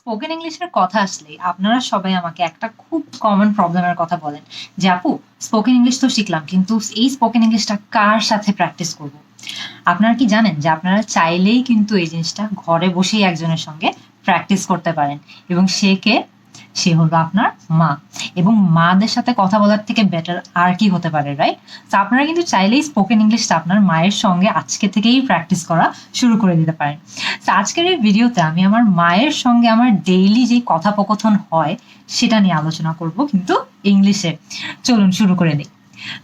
Spoken ইংলিশের কথা আসলে আপনারা সবাই আমাকে একটা খুব কমন প্রবলেমের কথা বলেন যে, আপু স্পোকেন ইংলিশ তো শিখলাম, কিন্তু এই স্পোকেন ইংলিশটা কার সাথে প্র্যাকটিস করব? আপনারা কি জানেন যে, আপনারা চাইলেই কিন্তু এই জিনিসটা ঘরে বসেই একজনের সঙ্গে প্র্যাকটিস করতে পারেন এবং সে কে সে হলো আপনার মা। এবং মাদের সাথে কথা বলার থেকে বেটার আর কি হতে পারে রাইট তো আপনারা কিন্তু চাইলেই স্পোকেন ইংলিশটা আপনার মায়ের সঙ্গে আজকে থেকেই প্র্যাকটিস করা শুরু করে দিতে পারেন। তো আজকের এই ভিডিওতে আমি আমার মায়ের সঙ্গে আমার ডেইলি যে কথোপকথন হয়, সেটা নিয়ে আলোচনা করব কিন্তু ইংলিশে চলুন শুরু করে নিই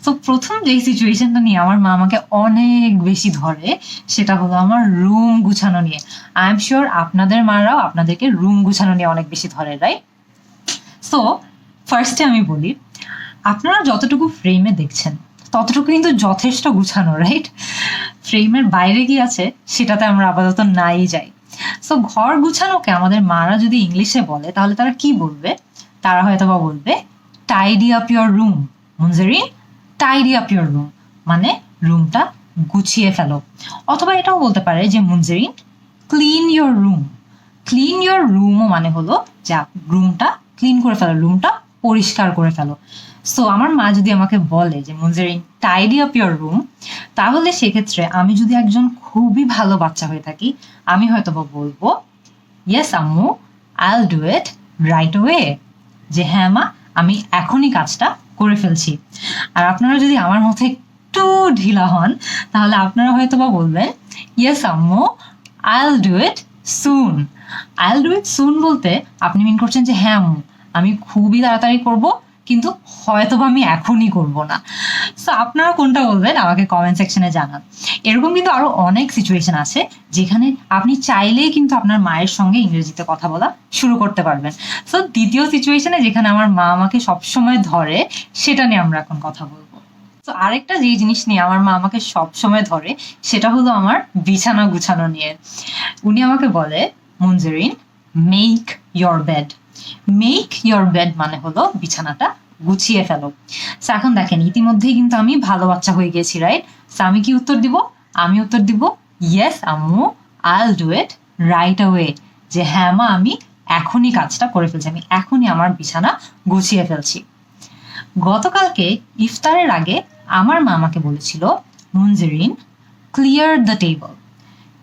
তো প্রথম যে সিচুয়েশনটা নিয়ে আমার মা আমাকে অনেক বেশি ধরে, সেটা হলো আমার রুম গুছানো নিয়ে। আই এম শিওর আপনাদের মারাও আপনাদেরকে রুম গুছানো নিয়ে অনেক বেশি ধরে রাইট সো ফার্স্টে আমি বলি, আপনারা যতটুকু ফ্রেমে দেখছেন, ততটুকু কিন্তু যথেষ্ট গুছানো রাইট ফ্রেমের বাইরে কি আছে, সেটাতে আমরা আপাতত নাই যাই। সো ঘর গুছানোকে আমাদের মারা যদি ইংলিশে বলে, তাহলে তারা কি বলবে? তারা হয়তো বা বলবে tidy up your room Munzarin tidy up your room মানে রুমটা গুছিয়ে ফেলো। অথবা এটাও বলতে পারে যে Munzarin clean your room clean your রুমও মানে হলো যে রুমটা ক্লিন করে ফেলো রুমটা পরিষ্কার করে ফেলো। সো আমার মা যদি আমাকে বলে যে Munzarin tidy up your room তাহলে সেক্ষেত্রে আমি যদি একজন খুবই ভালো বাচ্চা হয়ে থাকি, আমি হয়তো বা বলব ইয়েস আম্মু I'll do it right way যে হ্যাঁ মা, আমি এখনই কাজটা করে ফেলছি। আর আপনারা যদি আমার মতো একটু ঢিলা হন, তাহলে আপনারা হয়তো বা বলবেন ইয়েস আম্মু I'll do it soon I'll do it সুন বলতে আপনি মিন করছেন যে হ্যাঁ আমি খুবই তাড়াতাড়ি করব, কিন্তু হয়তো আমি এখনই করব না। সো আপনারা কোনটা বলবেন আমাকে কমেন্ট সেকশনে জানান। এরকম কিন্তু আরও অনেক সিচুয়েশন আছে, যেখানে আপনি চাইলেই কিন্তু আপনার মায়ের সঙ্গে ইংরেজিতে কথা বলা শুরু করতে পারবেন। সো দ্বিতীয় সিচুয়েশনে যেখানে আমার মা আমাকে সবসময় ধরে, সেটা নিয়ে আমরা এখন কথা বলব। তো আরেকটা যে জিনিস নিয়ে আমার মা আমাকে সবসময় ধরে, সেটা হলো আমার বিছানা গুছানো নিয়ে। উনি আমাকে বলে Manjurin make your bed make your bed মানে হলো বিছানাটা গুছিয়ে ফেলো। এখন দেখেন, ইতিমধ্যেই কিন্তু আমি ভালো বাচ্চা হয়ে গেছি রাইট আমি কি উত্তর দিব? আমি উত্তর দিব ইয়েস আম্মু I'll do it right away যে হ্যাঁ মা, আমি এখনই কাজটা করে ফেলছি, আমি এখনই আমার বিছানা গুছিয়ে ফেলছি। গতকালকে ইফতারের আগে আমার মা আমাকে বলেছিল Munzerin clear the table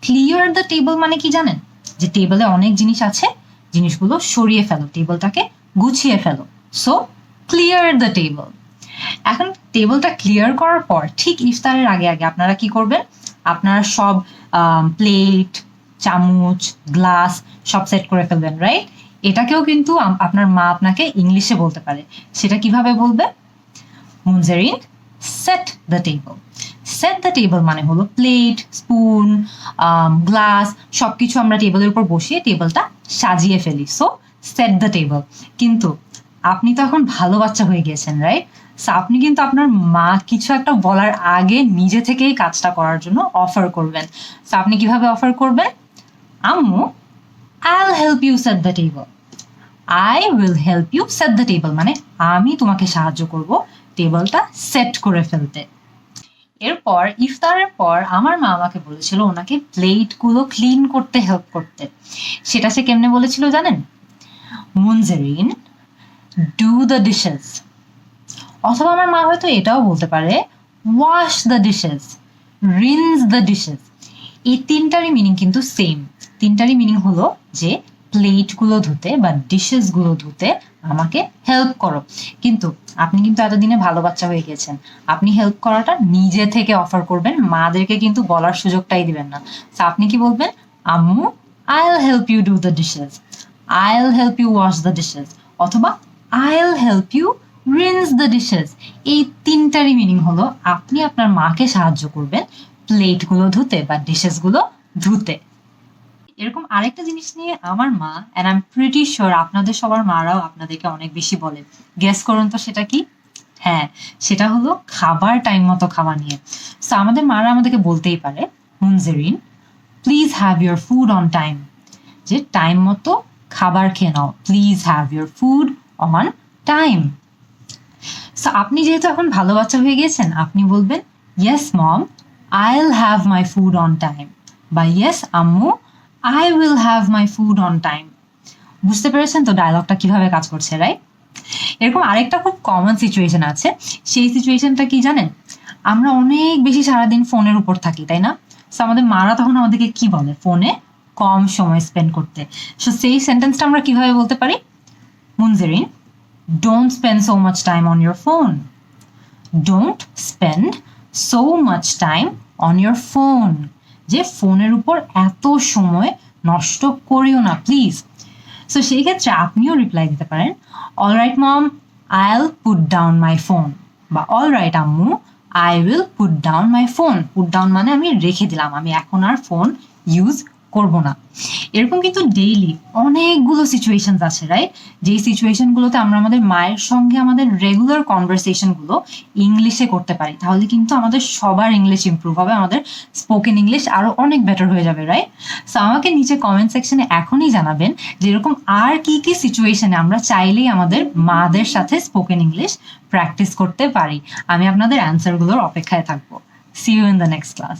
clear the table মানে কি জানেন? যে টেবলে অনেক জিনিস আছে, জিনিসগুলো সরিয়ে ফেলো টেবলটাকে গুছিয়ে ফেলো। সো ক্লিয়ার দ্য টেবল এখন টেবলটা ক্লিয়ার করার পর, ঠিক ইফতারের আগে আগে আপনারা কি করবেন? আপনারা সব প্লেট চামচ গ্লাস সব সেট করে ফেলবেন রাইট এটাকেও কিন্তু আপনার মা আপনাকে ইংলিশে বলতে পারে। সেটা কীভাবে বলবে? Munzarin set the table set the table মানে হলো প্লেট স্পুন গ্লাস সব কিছু আমরা টেবিলের উপর বসিয়ে টেবিলটা সাজিয়ে ফেলি। সো সেট দ্য টেবল কিন্তু আপনি তো এখন ভালো বাচ্চা হয়ে গিয়েছেন রাইট আপনি কিন্তু আপনার মা কিছু একটা বলার আগে নিজে থেকেই কাজটা করার জন্য অফার করবেন। সো আপনি কীভাবে অফার করবেন? আম্মু I'll help you set the table I will help you set the table মানে আমি তোমাকে সাহায্য করব টেবলটা সেট করে ফেলতে। এরপর, ইফতারের পর আমার মা আমাকে বলেছিল ওনাকে প্লেটগুলো ক্লিন করতে হেল্প করতে। সেটা সে কেমনে বলেছিল জানেন? মুনজারিন ডু দ্য ডিশেস অথবা আমার মা হয়তো এটাও বলতে পারে wash the dishes rinse the dishes এই তিনটারই মিনিং কিন্তু সেম তিনটারই মিনিং হলো যে প্লেটগুলো ধুতে বা ডিশেসগুলো ধুতে আমাকে হেল্প করো। কিন্তু আপনি কিন্তু এতদিনে ভালো বাচ্চা হয়ে গেছেন আপনি হেল্প করাটা নিজে থেকে অফার করবেন, মাদেরকে কিন্তু বলার সুযোগটাই দিবেন না। তো আপনি কি বলবেন? আম্মু I'll help you do the dishes I'll help you wash the dishes অথবা I'll help you rinse the dishes এই তিনটারই মিনিং হলো, আপনি আপনার মাকে সাহায্য করবেন প্লেটগুলো ধুতে বা ডিশেসগুলো ধুতে। এরকম আরেকটা জিনিস নিয়ে আমার মা and I am pretty sure আপনাদের সবার মারাও আপনাদেরকে অনেক বেশি বলে। গ্যাস করুন তো সেটা কি? হ্যাঁ সেটা হলো খাবার টাইম মতো খাওয়া নিয়ে। সো আমাদের মারা আমাদেরকে বলতেই পারে, Munzerin please have your food on time যে টাইম মতো খাবার খেয়ে নাও please have your food on time so আপনি যেহেতু এখন ভালো বাচ্চা হয়ে গিয়েছেন, আপনি বলবেন yes mom I'll have my food on time বা ইয়েস আম্মু I will have my food on time বুঝতে পেরেছেন তো ডায়লগটা কীভাবে কাজ করছে রাইট এরকম আরেকটা খুব কমন সিচুয়েশন আছে। সেই সিচুয়েশনটা কি জানেন? আমরা অনেক বেশি সারাদিন ফোনের উপর থাকি, তাই না? সো আমাদের মারা তখন আমাদেরকে কি বলে? ফোনে কম সময় স্পেন্ড করতে। সো সেই সেন্টেন্সটা আমরা কীভাবে বলতে পারি? Munzerin don't spend so much time on your phone don't spend so much time on your phone যে ফোনের উপর এত সময় নষ্ট করিও না প্লিজ সো সেই ক্ষেত্রে আপনিও রিপ্লাই দিতে পারেন all right mom will put down my phone বা অল রাইট আম্মু I will put down my phone put down মানে আমি রেখে দিলাম, আমি এখন আর ফোন ইউজ করব না। এরকম কিন্তু ডেইলি অনেকগুলো সিচুয়েশনস আছে রাইট যেই সিচুয়েশনগুলোতে আমরা আমাদের মায়ের সঙ্গে আমাদের রেগুলার কনভারসেশনগুলো ইংলিশে করতে পারি, তাহলে কিন্তু আমাদের সবার ইংলিশ ইমপ্রুভ হবে, আমাদের স্পোকেন ইংলিশ আরও অনেক বেটার হয়ে যাবে রাইট সো আমাকে নিচে কমেন্ট সেকশনে এখনই জানাবেন যে এরকম আর কি কি সিচুয়েশনে আমরা চাইলেই আমাদের মাদের সাথে স্পোকেন ইংলিশ প্র্যাকটিস করতে পারি। আমি আপনাদের অ্যান্সারগুলোর অপেক্ষায় থাকব। See you in the next class